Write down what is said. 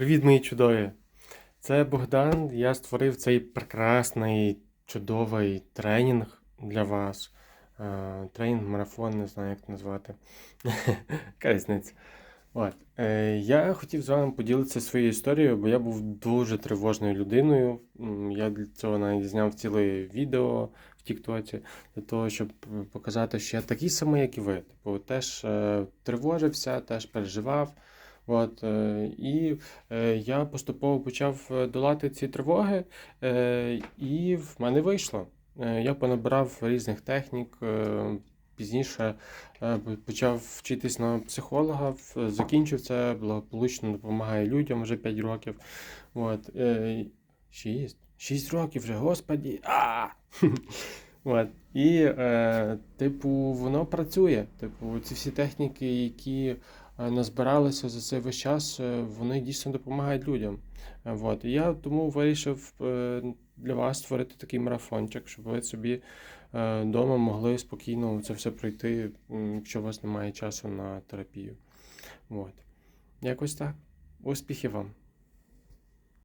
Привіт, мої чудові! Це Богдан. Я створив цей прекрасний, чудовий тренінг для вас. Е, Тренінг, марафон, не знаю, як назвати. Різниця. От. Е, Я хотів з вами поділитися своєю історією, бо я був дуже тривожною людиною. Я для цього навіть зняв ціле відео в Тіктоці, для того, щоб показати, що я такий самий, як і ви. Типу, теж е, тривожився, теж переживав. От, е, і е, я поступово почав е, долати ці тривоги, і в мене вийшло. Я понабирав різних технік. Пізніше почав вчитись на психолога, закінчив це, благополучно допомагає людям вже 5 років. От, е, 6. 6 років вже, господі. А! От. І, е, типу, воно працює. Типу, ці всі техніки, які е, назбиралися за цей весь час, е, вони дійсно допомагають людям. От. Я тому вирішив е, для вас створити такий марафончик, щоб ви собі вдома могли спокійно це все пройти, якщо у вас немає часу на терапію. От. Якось так. Успіхів вам!